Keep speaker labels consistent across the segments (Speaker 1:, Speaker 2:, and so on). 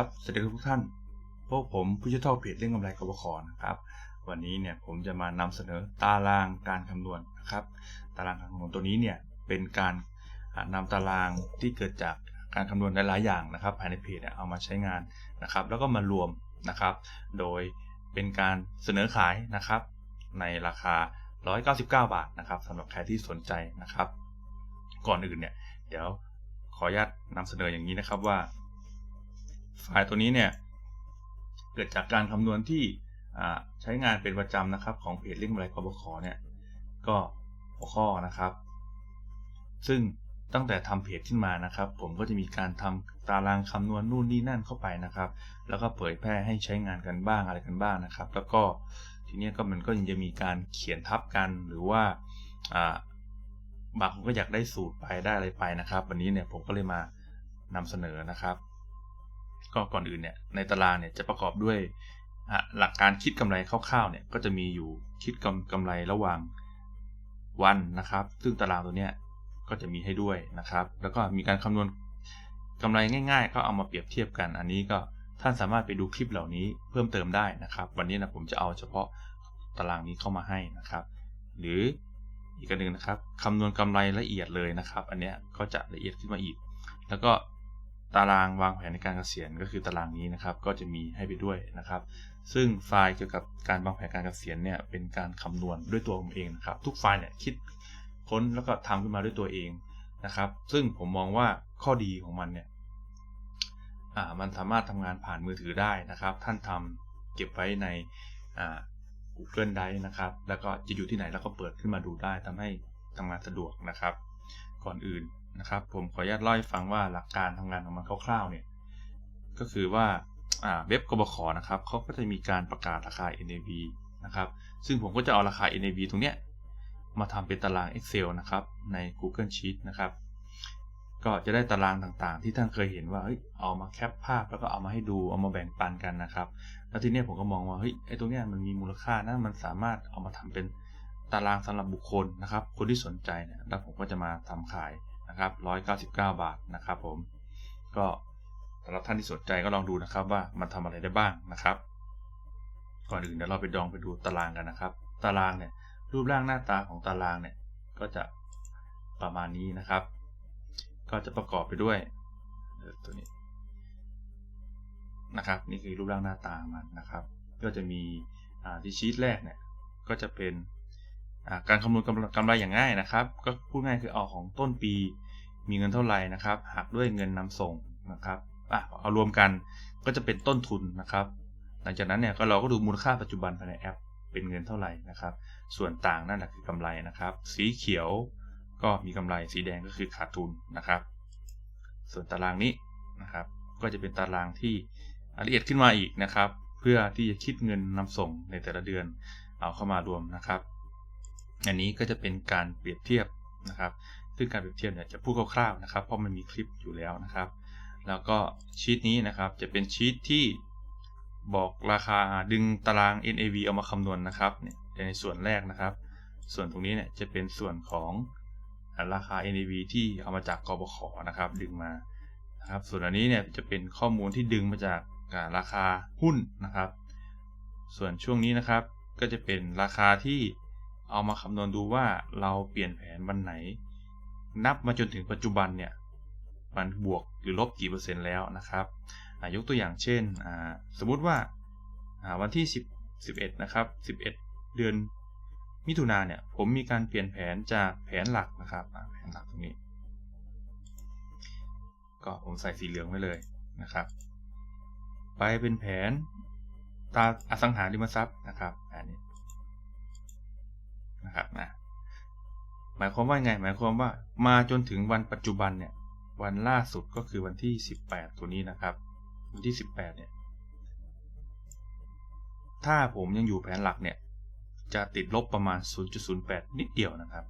Speaker 1: ครับสวัสดีทุกท่าน พวกผมผู้ช่วยทอเพจเรื่องกำไรกบขนะครับ วันนี้เนี่ยผมจะมานำเสนอตารางการคำนวณนะครับ ตารางการคำนวณตัวนี้เนี่ยเป็นการนำตารางที่เกิดจากการคำนวณหลายๆอย่างนะครับ ภายในเพจเอามาใช้งานนะครับ แล้วก็มารวมนะครับ โดยเป็นการเสนอขายนะครับ ในราคา 199 บาทนะครับสำหรับใครที่สนใจนะครับ ก่อนอื่นเนี่ยเดี๋ยวขออนุญาตนำเสนออย่างนี้นะครับว่า ไฟล์ตัวนี้เนี่ยเกิดจากการคำนวณที่ใช้งานเป็นประจำนะครับของเพจเรื่องอะไรกบขเนี่ยก็หัวข้อนะครับ ซึ่งตั้งแต่ทำเพจขึ้นมานะครับ ผมก็จะมีการทำตารางคำนวณนู่นนี่นั่นเข้าไปนะครับ แล้วก็เผยแพร่ให้ใช้งานกันบ้างอะไรกันบ้างนะครับ แล้วก็ทีนี้ก็มันก็ยังจะมีการเขียนทับกันหรือว่าบางคนก็อยากได้สูตรไปได้อะไรไปนะครับ วันนี้เนี่ยผมก็เลยมานำเสนอนะครับ ก็ก่อนอื่นเนี่ยในตารางเนี่ยจะประกอบด้วยหลักการคิดกำไรคร่าวๆเนี่ยก็จะมีอยู่คิดกำกำไรระหว่างวันนะครับ ซึ่งตารางตัวเนี้ยก็จะมีให้ด้วยนะครับ แล้วก็มีการคำนวณกำไรง่าย ๆ ก็เอามาเปรียบเทียบกัน อันนี้ก็ท่านสามารถไปดูคลิปเหล่านี้เพิ่มเติมได้นะครับ วันนี้นะผมจะเอาเฉพาะตารางนี้เข้ามาให้นะครับ หรืออีกอันหนึ่งนะครับคำนวณกำไรละเอียดเลยนะครับ อันเนี้ยก็จะละเอียดขึ้นมาอีก แล้วก็ ตารางวางแผนในการเกษียณก็คือตารางนี้นะครับ ก็จะมีให้ไปด้วยนะครับ ซึ่งไฟล์เกี่ยวกับการวางแผนการเกษียณเนี่ยเป็นการคำนวณด้วยตัวผมเองนะครับ ทุกไฟล์เนี่ยคิดค้นแล้วก็ทำขึ้นมาด้วยตัวเองนะครับ ซึ่งผมมองว่าข้อดีของมันเนี่ยอ่ามันสามารถทำงานผ่านมือถือได้นะครับ ท่านทำเก็บไว้ในอ่า Google Drive นะครับ แล้วก็จะอยู่ที่ไหนแล้วก็เปิดขึ้นมาดูได้ทำให้ทำงานสะดวกนะครับ ก่อนอื่นนะครับ ผมขออนุญาตเล่าให้ฟังว่าหลักการทำงานของมันคร่าวๆเนี่ยก็คือว่าเว็บกบขนะครับเขาก็จะมีการประกาศราคา NAV นะครับซึ่งผมก็จะเอาราคา NAV ตรงเนี้ยมาทำเป็นตาราง Excel นะครับใน Google Sheet นะครับ ก็จะได้ตารางต่างๆ ที่ท่านเคยเห็นว่าเฮ้ยเอามาแคปภาพแล้วก็เอามาให้ดูเอามาแบ่งปันกันนะครับ แล้วทีนี้ผมก็มองว่าเฮ้ยไอ้ตรงเนี้ยมันมีมูลค่านะมันสามารถเอามาทำเป็น ตารางสำหรับบุคคลนะครับ คนที่สนใจเนี่ยแล้วผมก็จะมาทำขายนะครับ199 บาทนะครับผม ก็สำหรับท่านที่สนใจก็ลองดูนะครับว่ามันทำอะไรได้บ้างนะครับ ก่อนอื่นเดี๋ยวเราไปดองไปดูตารางกันนะครับ ตารางเนี่ยรูปร่างหน้าตาของตารางเนี่ยก็จะประมาณนี้นะครับ ก็จะประกอบไปด้วยตัวนี้นะครับ นี่คือรูปร่างหน้าตามันนะครับ ก็จะมีที่ชีตแรกเนี่ยก็จะเป็น การคำนวณกำไรอย่างง่ายนะครับ ก็พูดง่ายคือเอาของต้นปีมีเงินเท่าไหร่นะครับหักด้วยเงินนำส่งนะครับอะเอารวมกันก็จะเป็นต้นทุนนะครับ หลังจากนั้นเนี่ยก็เราก็ดูมูลค่าปัจจุบันภายในแอป เป็นเงินเท่าไหร่นะครับ ส่วนต่างนั่นแหละคือกำไรนะครับ สีเขียวก็มีกำไรสีแดงก็คือขาดทุนนะครับ ส่วนตารางนี้นะครับ ก็จะเป็นตารางที่ละเอียดขึ้นมาอีกนะครับ เพื่อที่จะคิดเงินนำส่งในแต่ละเดือนเอาเข้ามารวมนะครับ อันนี้ก็จะเป็นการเปรียบเทียบนะครับ ซึ่งการเปรียบเทียบเนี่ยจะพูดคร่าวๆนะครับ เพราะมันมีคลิปอยู่แล้วนะครับ แล้วก็ชีตนี้นะครับจะเป็นชีตที่บอกราคาดึงตาราง NAV เอามาคำนวณนนะครับเนี่ยในส่วนแรกนะครับ ส่วนตรงนี้เนี่ยจะเป็นส่วนของราคา NAV ที่เอามาจากกบขนะครับ ดึงมานะครับ ส่วนอันนี้เนี่ยจะเป็นข้อมูลที่ดึงมาจากราคาหุ้นนะครับ ส่วนช่วงนี้นะครับก็จะเป็นราคาที่ เอามาคำนวณดูว่าเราเปลี่ยนแผนวันไหน นับมาจนถึงปัจจุบันเนี่ยมันบวกหรือลบกี่เปอร์เซ็นต์แล้วนะครับยกตัวอย่างเช่น สมมุติว่าวันที่ 10 11นะครับ11 เดือนมิถุนาเนี่ยผมมีการเปลี่ยนแผนจากแผนหลักนะครับแผนหลักตรงนี้ ก็ผมใส่สีเหลืองไว้เลยนะครับ ไปเป็นแผนตาอสังหาริมทรัพย์นะครับอันนี้ นะครับนะหมายความว่าไง หมายความว่ามาจนถึงวันปัจจุบันเนี่ยวันล่าสุดก็คือวันที่ 18 ตัวนี้นะครับ วันที่ 18 เนี่ย ถ้าผมยังอยู่แผนหลักเนี่ย จะติดลบประมาณ 0.08 นิดเดียวนะครับ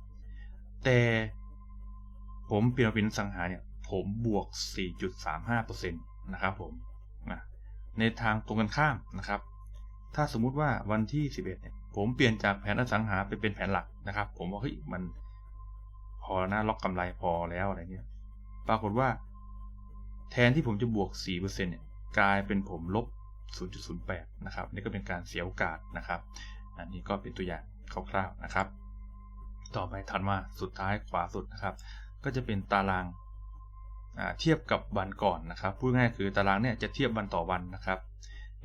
Speaker 1: แต่ผมเปลี่ยนเป็นสังหาเนี่ย ผมบวก 4.35%นะครับผมนะในทางตรงกันข้ามนะครับ ถ้าสมมุติว่าวันที่ 11 เนี่ย ผมเปลี่ยนจากแผนอสังหาไปเป็นแผนหลักนะครับ ผมว่าเฮ้ยมันพอนะล็อกกำไรพอแล้วอะไรเงี้ยปรากฏว่า แทนที่ผมจะบวก 4%เนี่ยกลายเป็นผมลบ 0.08 นะครับ นี่ก็เป็นการเสียโอกาสนะครับ อันนี้ก็เป็นตัวอย่างคร่าวๆนะครับ ต่อไปถัดมาสุดท้ายขวาสุดนะครับ ก็จะเป็นตารางเทียบกับวันก่อนนะครับ พูดง่ายคือตารางเนี่ยจะเทียบวันต่อวันนะครับ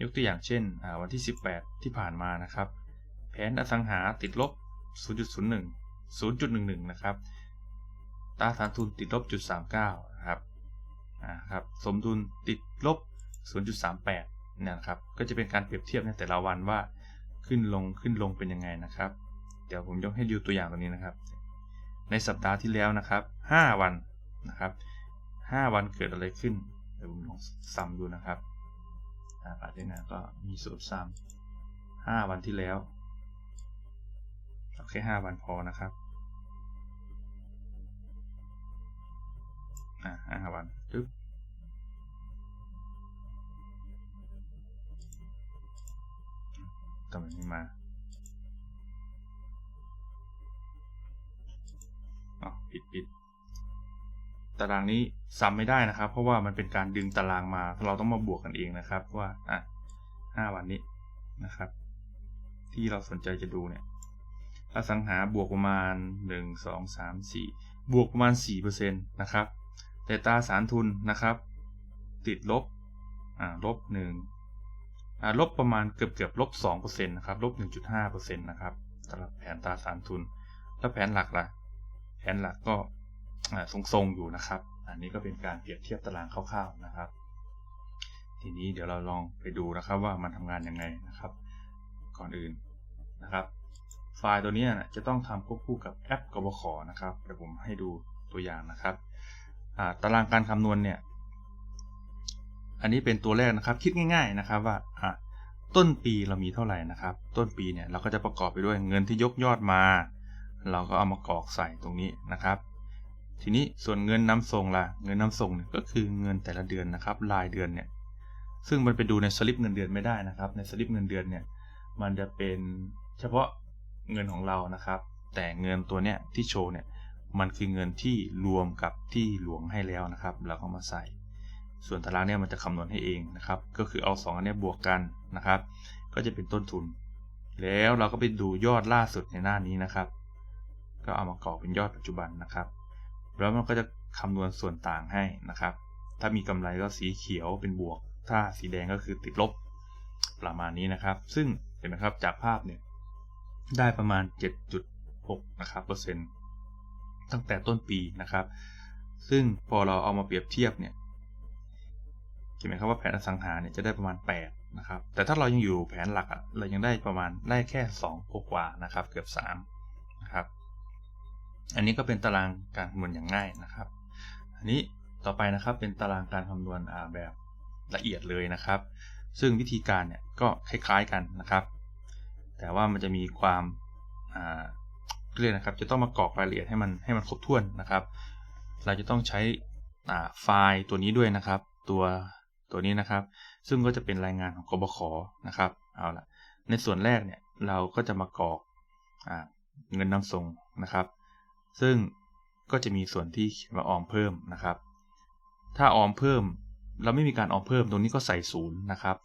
Speaker 1: ยกตัวอย่างเช่นวันที่ 18 ที่ผ่านมานะครับ นอสังหาติดลบ 0.01 0.11 นะครับ ตราสารทุนติดลบ0.39นะครับนะครับสมดุลติดลบ 0.38เนี่ยนะครับ ก็จะเป็นการเปรียบเทียบในแต่ละวันว่าขึ้นลงขึ้นลงเป็นยังไงนะครับ เดี๋ยวผมยกให้ดูตัวอย่างตรงนี้นะครับ ในสัปดาห์ที่แล้วนะครับ 5 วันนะครับ5วันเกิดอะไรขึ้นเดี๋ยวผมลองซ้ำดูนะครับอาจจะนะก็มีสูตรซ้ำ5วันที่แล้ว เอาแค่5วันพอนะครับอ่าห้าวันปึ๊บทำไมไม่มาอ๋อปิดปิดตารางนี้ซ้ำไม่ได้นะครับ เพราะว่ามันเป็นการดึงตารางมา เราต้องมาบวกกันเองนะครับว่าอะห้าวันนี้นะครับ ที่เราสนใจจะดูเนี่ย อสังหาบวกประมาณ 1 2 3 4 บวกประมาณ4%นะครับ แต่ตราสารทุนนะครับ ติดลบอ่าลบ1อ่าลบประมาณเกือบเกือบลบ2%นะครับลบ1.5%นะครับสำหรับแผนตราสารทุน แล้วแผนหลักล่ะ แผนหลักก็ทรงๆอยู่นะครับ อันนี้ก็เป็นการเปรียบเทียบตารางคร่าวๆนะครับ ทีนี้เดี๋ยวเราลองไปดูนะครับว่ามันทำงานยังไงนะครับ ก่อนอื่นนะครับ ไฟล์ตัวนี้นะจะต้องทำควบคู่กับแอปกบขนะครับเดี๋ยวผมให้ดูตัวอย่างนะครับตารางการคำนวณเนี่ย อันนี้เป็นตัวแรกนะครับ คิดง่าย ๆนะครับว่าต้นปีเรามีเท่าไหร่นะครับ ต้นปีเนี่ยเราก็จะประกอบไปด้วยเงินที่ยกยอดมา เราก็เอามากรอกใส่ตรงนี้นะครับ ทีนี้ส่วนเงินนำส่งล่ะ เงินนำส่งเนี่ยก็คือเงินแต่ละเดือนนะครับ รายเดือนเนี่ย ซึ่งมันไปดูในสลิปเงินเดือนไม่ได้นะครับ ในสลิปเงินเดือนเนี่ย มันจะเป็นเฉพาะ เงินของเรานะครับ แต่เงินตัวเนี้ยที่โชว์เนี่ยมันคือเงินที่รวมกับที่หลวงให้แล้วนะครับ เราก็มาใส่ ส่วนตารางเนี่ยมันจะคำนวณให้เองนะครับ ก็คือเอา 2 อันนี้บวกกันนะครับ ก็จะเป็นต้นทุน แล้วเราก็ไปดูยอดล่าสุดในหน้านี้นะครับ ก็เอามากรอกเป็นยอดปัจจุบันนะครับ แล้วมันก็จะคำนวณส่วนต่างให้นะครับ ถ้ามีกำไรก็สีเขียวเป็นบวก ถ้าสีแดงก็คือติดลบประมาณนี้นะครับ ซึ่งเห็นไหมครับจากภาพเนี่ย ได้ประมาณ 7.6นะครับเปอร์เซ็นต์ตั้งแต่ต้นปีนะครับ ซึ่งพอเราเอามาเปรียบเทียบเนี่ยเห็นไหมครับว่าแผนอสังหาเนี่ยจะได้ประมาณ 8 นะครับ แต่ถ้าเรายังอยู่แผนหลักอะเรายังได้ประมาณได้แค่ 2 กว่านะครับ เกือบ3นะครับ อันนี้ก็เป็นตารางการคำนวณอย่างง่ายนะครับ อันนี้ต่อไปนะครับเป็นตารางการคำนวณแบบละเอียดเลยนะครับ ซึ่งวิธีการเนี่ยก็คล้ายๆกันนะครับ แต่ว่ามันจะมีความเรียกนะครับ จะต้องมากรอกรายละเอียดให้มันให้มันครบถ้วนนะครับ เราจะต้องใช้ไฟล์ตัวนี้ด้วยนะครับ ตัวตัวนี้นะครับ ซึ่งก็จะเป็นรายงานของกบขนะครับเอาละในส่วนแรกเนี่ยเราก็จะมากรอกอเงินนำส่งนะครับ ซึ่งก็จะมีส่วนที่มาออมเพิ่มนะครับ ถ้าออมเพิ่ม เราไม่มีการออมเพิ่มตรงนี้ก็ใส่ศูนย์นะครับ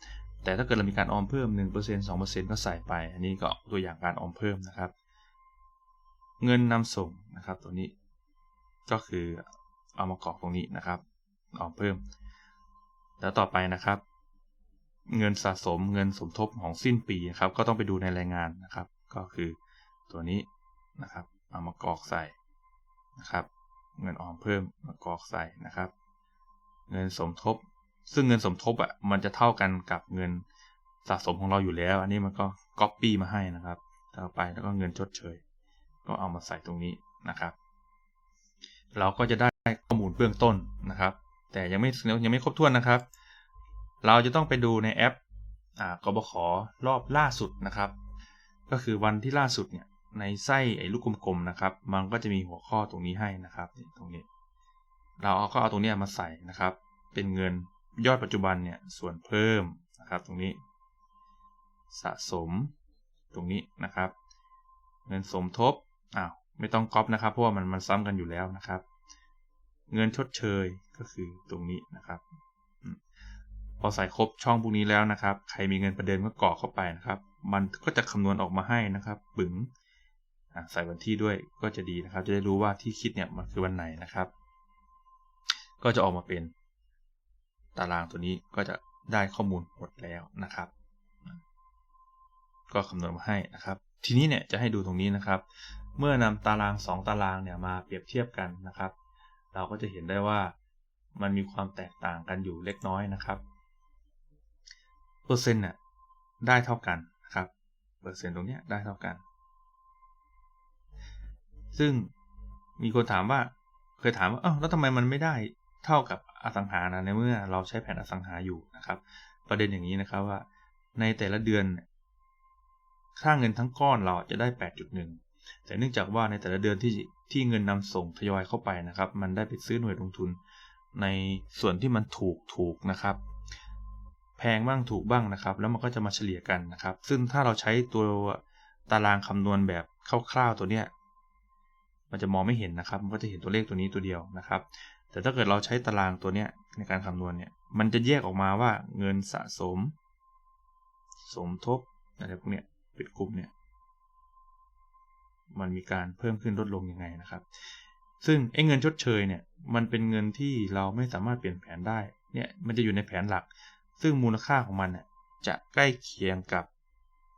Speaker 1: แต่ถ้าเกิดเรามีการออมเพิ่ม 1% 2%ก็ใส่ไป อันนี้ก็ตัวอย่างการออมเพิ่มนะครับ เงินนำส่งนะครับตัวนี้ก็คือเอามากรอกตรงนี้นะครับ ออมเพิ่ม แล้วต่อไปนะครับ เงินสะสมเงินสมทบของสิ้นปีนะครับ ก็ต้องไปดูในรายงานนะครับ ก็คือตัวนี้นะครับ เอามากรอกใส่นะครับ เงินออมเพิ่มมากรอกใส่นะครับ เงินสมทบ ซึ่งเงินสมทบอะมันจะเท่ากันกับเงินสะสมของเราอยู่แล้ว อันนี้มันก็ก๊อปปี้มาให้นะครับต่อไปแล้วก็เงินชดเชย ก็เอามาใส่ตรงนี้นะครับ เราก็จะได้ข้อมูลเบื้องต้นนะครับ แต่ยังไม่ยังไม่ครบถ้วนนะครับ เราจะต้องไปดูในแอปกบขรอบล่าสุดนะครับ ก็คือวันที่ล่าสุดเนี่ยในไส้ไอ้ลูกกลมๆนะครับ มันก็จะมีหัวข้อตรงนี้ให้นะครับตรงนี้ เราเอาก็เอาตรงนี้มาใส่นะครับ เป็นเงิน ยอดปัจจุบันเนี่ยส่วนเพิ่มนะครับตรงนี้ สะสมตรงนี้นะครับ เงินสมทบอ้าวไม่ต้องก๊อปนะครับเพราะว่ามันมันซ้ำกันอยู่แล้วนะครับ เงินชดเชยก็คือตรงนี้นะครับ พอใส่ครบช่องพวกนี้แล้วนะครับ ใครมีเงินประเดิมก็กรอกเข้าไปนะครับ มันก็จะคำนวณออกมาให้นะครับปึ๋งใส่วันที่ด้วยก็จะดีนะครับ จะได้รู้ว่าที่คิดเนี่ยมันคือวันไหนนะครับ ก็จะออกมาเป็น ตารางตัวนี้ก็จะได้ข้อมูลหมดแล้วนะครับ ก็คำนวณมาให้นะครับ ทีนี้เนี่ยจะให้ดูตรงนี้นะครับ เมื่อนำตาราง 2 ตารางเนี่ยมาเปรียบเทียบกันนะครับ เราก็จะเห็นได้ว่ามันมีความแตกต่างกันอยู่เล็กน้อยนะครับเปอร์เซ็นต์เนี่ยได้เท่ากันนะครับเปอร์เซ็นต์ตรงนี้ได้เท่ากัน ซึ่งมีคนถามว่าเคยถามว่าเอ้าแล้วทำไมมันไม่ได้เท่ากับ อสังหานะในเมื่อเราใช้แผนอสังหาอยู่นะครับ ประเด็นอย่างนี้นะครับว่า ในแต่ละเดือน ค่าเงินทั้งก้อนเราจะได้ 8.1 แต่เนื่องจากว่าในแต่ละเดือนที่ที่เงินนำส่งทยอยเข้าไปนะครับ มันได้ไปซื้อหน่วยลงทุน ในส่วนที่มันถูกถูกนะครับ แพงบ้างถูกบ้างนะครับ แล้วมันก็จะมาเฉลี่ยกันนะครับ ซึ่งถ้าเราใช้ตัวตารางคำนวณแบบคร่าวๆตัวเนี้ยมันจะมองไม่เห็นนะครับ มันก็จะเห็นตัวเลขตัวนี้ตัวเดียวนะครับ แต่ถ้าเกิดเราใช้ตารางตัวเนี้ยในการคำนวณเนี่ย มันจะแยกออกมาว่าเงินสะสม สมทบอะไรพวกเนี้ยป็นกลุ่มเนี่ย มันมีการเพิ่มขึ้นลดลงยังไงนะครับ ซึ่งไอ้เงินชดเชยเนี่ย มันเป็นเงินที่เราไม่สามารถเปลี่ยนแผนได้ เนี่ย มันจะอยู่ในแผนหลัก ซึ่งมูลค่าของมันเนี่ยจะใกล้เคียงกับ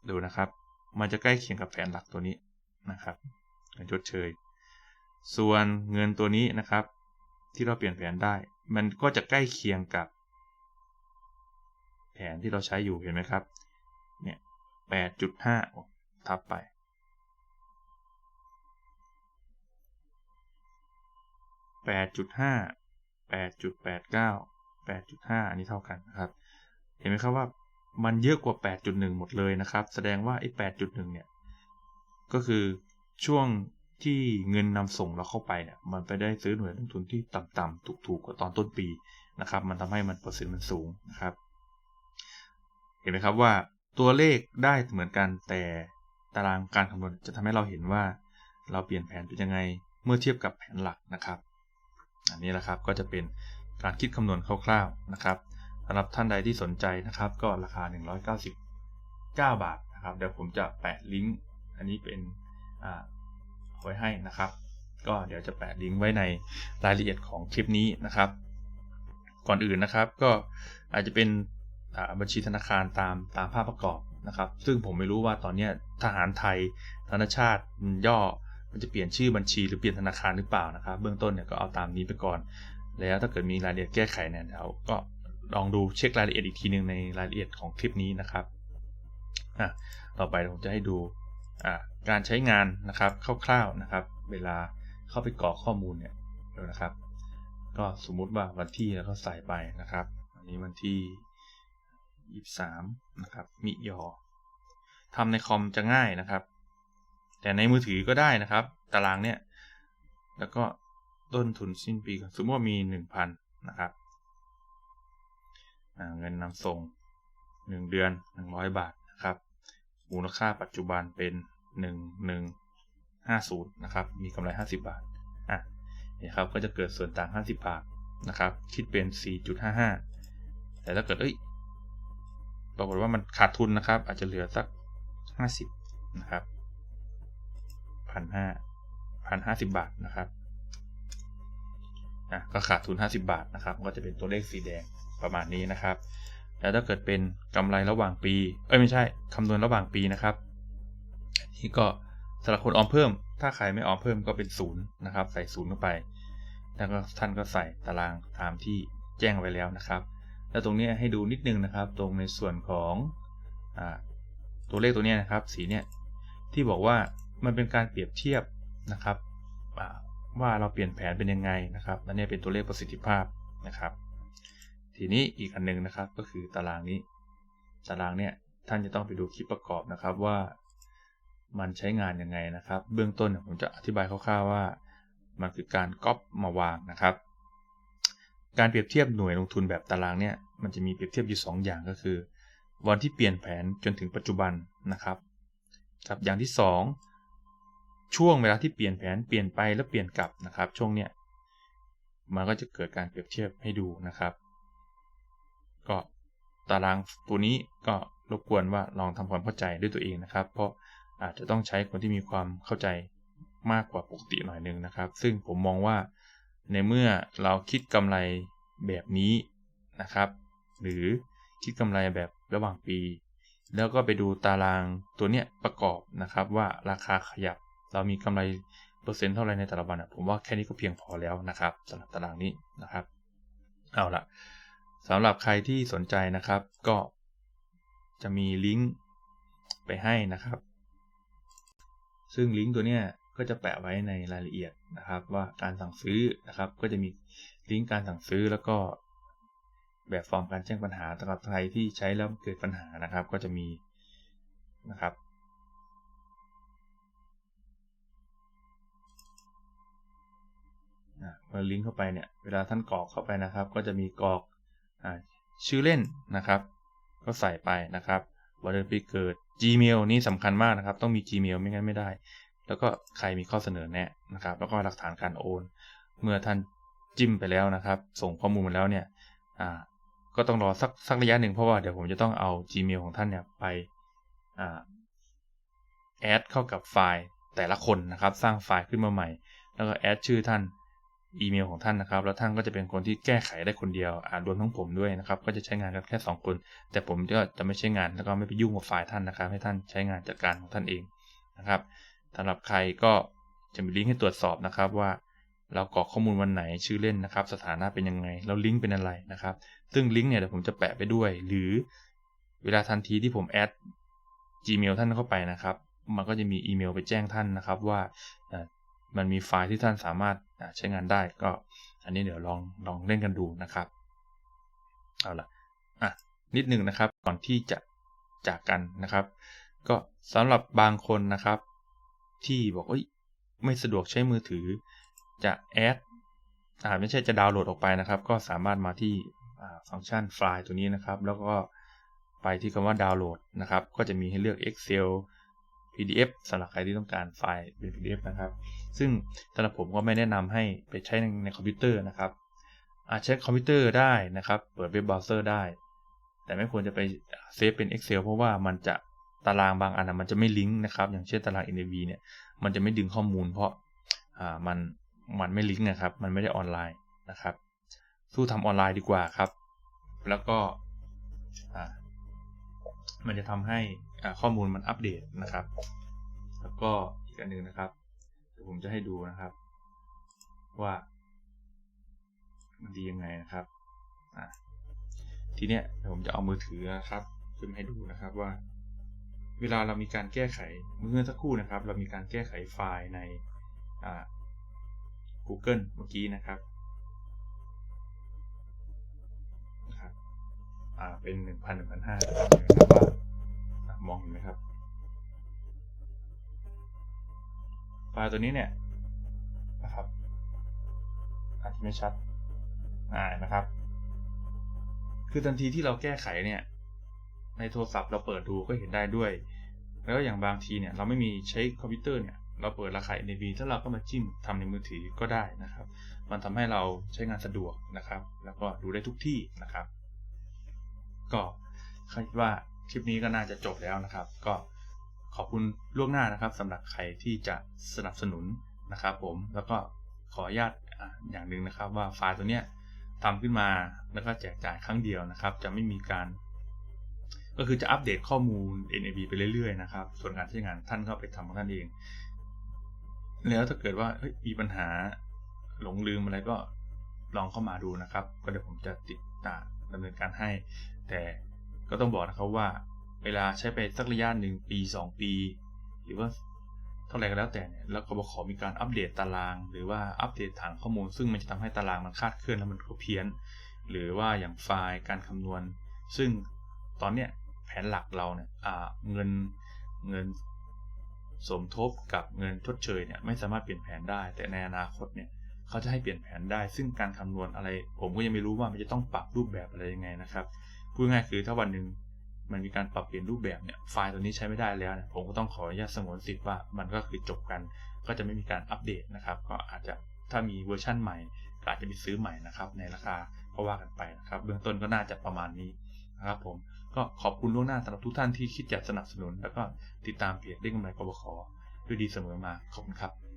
Speaker 1: ดูนะครับ มันจะใกล้เคียงกับแผนหลักตัวนี้นะครับ เงินชดเชย ส่วนเงินตัวนี้นะครับ ที่เราเปลี่ยนแผนได้ มันก็จะใกล้เคียงกับ แผนที่เราใช้อยู่เห็นไหมครับ เนี่ย8.5ทับไป8.5 8.89 8.5อันนี้เท่ากันนะครับ เห็นไหมครับว่ามันเยอะกว่า 8.1 หมดเลยนะครับ แสดงว่าไอ้ 8.1 เนี่ย ก็คือช่วง ที่เงินนำส่งเราเข้าไปเนี่ยมันไปได้ซื้อหน่วยลงทุนที่ต่ำๆถูกๆกว่าตอนต้นปีนะครับ มันทำให้มันเปอร์เซ็นต์มันสูงนะครับ เห็นไหมครับว่าตัวเลขได้เหมือนกันแต่ตารางการคำนวณจะทำให้เราเห็นว่า เราเปลี่ยนแผนเป็นยังไงเมื่อเทียบกับแผนหลักนะครับ อันนี้แหละครับก็จะเป็นการคิดคำนวณคร่าวๆนะครับสำหรับท่านใดที่สนใจนะครับ ก็ราคา 199 บาทนะครับเดี๋ยวผมจะแปะลิงก์อันนี้เป็น ไว้ให้นะครับ ก็เดี๋ยวจะแปะลิงก์ไว้ในรายละเอียดของคลิปนี้นะครับ ก่อนอื่นนะครับก็อาจจะเป็นบัญชีธนาคารตามตามภาพประกอบนะครับ ซึ่งผมไม่รู้ว่าตอนนี้ทหารไทยธนชาติย่อมันจะเปลี่ยนชื่อบัญชีหรือเปลี่ยนธนาคารหรือเปล่านะครับ เบื้องต้นเนี่ยก็เอาตามนี้ไปก่อน แล้วถ้าเกิดมีรายละเอียดแก้ไขเนี่ยเดี๋ยวก็ลองดูเช็ครายละเอียดอีกทีหนึ่งในรายละเอียดของคลิปนี้นะครับอะต่อไปผมจะให้ดู การใช้งานนะครับคร่าวๆนะครับ เวลาเข้าไปกรอกข้อมูลเนี่ยดูนะครับ ก็สมมุติว่าวันที่แล้วก็ใส่ไปนะครับ อันนี้วันที่ 23 นะครับ มิยอทำในคอมจะง่ายนะครับ แต่ในมือถือก็ได้นะครับ ตารางเนี่ย แล้วก็ต้นทุนสิ้นปีสมมติว่ามี 1,000 นะครับเงินนำส่ง 1 เดือน 100 บาทนะครับ มูลค่าปัจจุบันเป็น 1150นะครับ มีกำไร 50 บาท อะนี่ครับ ก็จะเกิดส่วนต่าง 50 บาทนะครับ คิดเป็น 4.55 แต่ถ้าเกิด เอ้ย ปรากฏว่ามันขาดทุนนะครับ อาจจะเหลือสัก 50 นะครับพันห้าพันห้าสิบบาทนะครับนะก็ขาดทุน 50 บาทนะครับ ก็จะเป็นตัวเลขสีแดงประมาณนี้นะครับ แล้วถ้าเกิดเป็นกำไรระหว่างปี เอ้ยไม่ใช่คำนวณระหว่างปีนะครับนี่ก็สำหรับคนออมเพิ่ม ถ้าใครไม่ออมเพิ่มก็เป็นศูนย์นะครับ ใส่ศูนย์เข้าไป แล้วก็ท่านก็ใส่ตารางตามที่แจ้งไว้แล้วนะครับ แล้วตรงนี้ให้ดูนิดนึงนะครับ ตรงในส่วนของอตัวเลขตัวนี้นะครับ สีเนี่ยที่บอกว่ามันเป็นการเปรียบเทียบนะครับว่าเราเปลี่ยนแผนเป็นยังไงนะครับและนี่เป็นตัวเลขประสิทธิภาพนะครับ ทีนี้อีกอันนึงนะครับก็คือตารางนี้ ตารางเนี่ยท่านจะต้องไปดูคลิปประกอบนะครับว่ามันใช้งานยังไงนะครับ เบื้องต้นผมจะอธิบายคร่าวๆว่า มันคือการก๊อปมาวางนะครับ การเปรียบเทียบหน่วยลงทุนแบบตารางเนี่ยมันจะมีเปรียบเทียบอยู่ 2 อย่างก็คือ วันที่เปลี่ยนแผนจนถึงปัจจุบันนะครับครับอย่างที่ 2 ช่วงเวลาที่เปลี่ยนแผนเปลี่ยนไปแล้วเปลี่ยนกลับนะครับ ช่วงเนี้ยมันก็จะเกิดการเปรียบเทียบให้ดูนะครับ ก็ตารางตัวนี้ก็รบกวนว่าลองทำความเข้าใจด้วยตัวเองนะครับ เพราะอาจจะต้องใช้คนที่มีความเข้าใจมากกว่าปกติหน่อยนึงนะครับ ซึ่งผมมองว่าในเมื่อเราคิดกำไรแบบนี้นะครับ หรือคิดกำไรแบบระหว่างปี แล้วก็ไปดูตารางตัวเนี้ยประกอบนะครับ ว่าราคาขยับเรามีกำไรเปอร์เซ็นต์เท่าไรในแต่ละวันผมว่าแค่นี้ก็เพียงพอแล้วนะครับสำหรับตารางนี้นะครับ เอาละ สำหรับใครที่สนใจนะครับก็จะมีลิงก์ไปให้นะครับ ซึ่งลิงก์ตัวเนี้ยก็จะแปะไว้ในรายละเอียดนะครับ ว่าการสั่งซื้อนะครับ ก็จะมีลิงก์การสั่งซื้อแล้วก็ แบบฟอร์มการแจ้งปัญหาสำหรับใครที่ใช้แล้วเกิดปัญหานะครับ ก็จะมีนะครับพอลิงก์เข้าไปเนี่ย เวลาท่านกรอกเข้าไปนะครับ ก็จะมีกรอก ชื่อเล่นนะครับ ก็ใส่ไปนะครับวันเดือนปีเกิด Gmail นี่สำคัญมากนะครับ ต้องมี Gmail ไม่งั้นไม่ได้ แล้วก็ใครมีข้อเสนอแนะนะครับ แล้วก็หลักฐานการโอน เมื่อท่านจิ้มไปแล้วนะครับ ส่งข้อมูลมาแล้วเนี่ยก็ต้องรอสักสักระยะหนึ่งเพราะว่าเดี๋ยวผมจะต้องเอา Gmail ของท่านเนี่ยไปแอดเข้ากับไฟล์แต่ละคนนะครับ สร้างไฟล์ขึ้นมาใหม่ แล้วก็แอดชื่อท่าน อีเมลของท่านนะครับ แล้วท่านก็จะเป็นคนที่แก้ไขได้คนเดียวอ่ารวมทั้งผมด้วยนะครับ ก็จะใช้งานกันแค่ 2 คน แต่ผมก็จะไม่ใช้งานแล้วก็ไม่ไปยุ่งกับไฟล์ท่านนะครับ ให้ท่านใช้งานจัดการของท่านเองนะครับสำหรับใครก็จะมีลิงก์ให้ตรวจสอบนะครับว่า เรากรอกข้อมูลวันไหนชื่อเล่นนะครับ สถานะเป็นยังไง แล้วลิงก์เป็นอะไรนะครับ ซึ่งลิงก์เนี่ยเดี๋ยวผมจะแปะไปด้วย หรือเวลาทันทีที่ผมแอด Gmail ท่านเข้าไปนะครับ มันก็จะมีอีเมลไปแจ้งท่านนะครับว่ามันมีไฟล์ที่ท่านสามารถ ใช้งานได้ก็อันนี้เดี๋ยวลองลองเล่นกันดูนะครับ เอาละอะนิดหนึ่งนะครับก่อนที่จะจากกันนะครับ ก็สำหรับบางคนนะครับ ที่บอกว่าไม่สะดวกใช้มือถือ จะแอดอ่าไม่ใช่จะดาวน์โหลดออกไปนะครับ ก็สามารถมาที่ฟังก์ชันไฟล์ตัวนี้นะครับ แล้วก็ไปที่คำว่าดาวน์โหลดนะครับ ก็จะมีให้เลือก Excel PDF สำหรับใครที่ต้องการไฟล์เป็น PDF นะครับ ซึ่งสำหรับผมก็ไม่แนะนำให้ไปใช้ในในคอมพิวเตอร์นะครับ อาจใช้คอมพิวเตอร์ได้นะครับ เปิดเว็บเบราว์เซอร์ได้ แต่ไม่ควรจะไปเซฟเป็น Excel เพราะว่ามันจะตารางบางอันมันจะไม่ลิงก์นะครับ อย่างเช่นตาราง NAV เนี่ยมันจะไม่ดึงข้อมูล เพราะามันมันไม่ลิงก์นะครับ มันไม่ได้ออนไลน์นะครับ สู้ทำออนไลน์ดีกว่าครับ แล้วก็มันจะทำให้ ข้อมูลมันอัปเดตนะครับ แล้วก็อีกอันหนึ่งนะครับเดี๋ยวผมจะให้ดูนะครับ ว่า มันดียังไงนะครับทีเนี้ยผมจะเอามือถือนะครับขึ้นให้ดูนะครับว่า เวลาเรามีการแก้ไขเมื่อสักครู่นะครับ เรามีการแก้ไขไฟล์ใน Google เมื่อกี้นะครับนะครับเป็น 1,000 1,500นะครับว่า ตัวนี้เนี่ยนะครับอาจจะไม่ชัดอ่านะครับ คือทันทีที่เราแก้ไขเนี่ย ในโทรศัพท์เราเปิดดูก็เห็นได้ด้วย แล้วอย่างบางทีเนี่ยเราไม่มีใช้คอมพิวเตอร์เนี่ยเราเปิดราคา NAB ถ้าเราก็มาจิ้มทำในมือถือก็ได้นะครับ มันทำให้เราใช้งานสะดวกนะครับ แล้วก็ดูได้ทุกที่นะครับ ก็คิดว่าคลิปนี้ก็น่าจะจบแล้วนะครับ ก็ ขอบคุณล่วงหน้านะครับสำหรับใครที่จะสนับสนุนนะครับผมแล้วก็ขออนุญาตอย่างหนึ่งนะครับว่าไฟล์ตัวเนี้ยทำขึ้นมาแล้วก็แจกจ่ายครั้งเดียวนะครับ จะไม่มีการ ก็คือจะอัปเดตข้อมูล NAB ไปเรื่อยๆนะครับ ส่วนการใช้งานท่านก็ไปทำของท่านเอง แล้วถ้าเกิดว่ามีปัญหาหลงลืมอะไรก็ลองเข้ามาดูนะครับ ก็เดี๋ยวผมจะติดตามดำเนินการให้ แต่ก็ต้องบอกนะครับว่า เวลาใช้ไปสักระยะหนึ่งปี 2 ปี หรือว่าเท่าไหร่ก็แล้วแต่เนี่ยแล้วก็บอกขอมีการอัปเดตตาราง หรือว่าอัปเดตฐานข้อมูล ซึ่งมันจะทำให้ตารางมันคาดเคลื่อนแล้วมันก็เพี้ยน หรือว่าอย่างไฟล์การคำนวณ ซึ่งตอนเนี้ยแผนหลักเราเนี่ยเงินเงินสมทบกับเงินชดเชยเนี่ยไม่สามารถเปลี่ยนแผนได้ แต่ในอนาคตเนี่ยเขาจะให้เปลี่ยนแผนได้ ซึ่งการคำนวณอะไร ผมก็ยังไม่รู้ว่ามันจะต้องปรับรูปแบบอะไรยังไงนะครับพูดง่ายคือถ้าวันหนึ่ง มันมีการปรับเปลี่ยนรูปแบบเนี่ยไฟล์ตัวนี้ใช้ไม่ได้แล้วนะผมก็ต้องขออนุญาตสงวนสิทธิ์ว่ามันก็คือจบกัน ก็จะไม่มีการอัปเดตนะครับ ก็อาจจะถ้ามีเวอร์ชั่นใหม่อาจจะไปซื้อใหม่นะครับ ในราคาก็ว่ากันไปนะครับ เบื้องต้นก็น่าจะประมาณนี้นะครับผมก็ขอบคุณล่วงหน้าสำหรับทุกท่านที่คิดจะสนับสนุน แล้วก็ติดตามเพจเล่นกำไรกบขด้วยดีเสมอมาขอบคุณครับ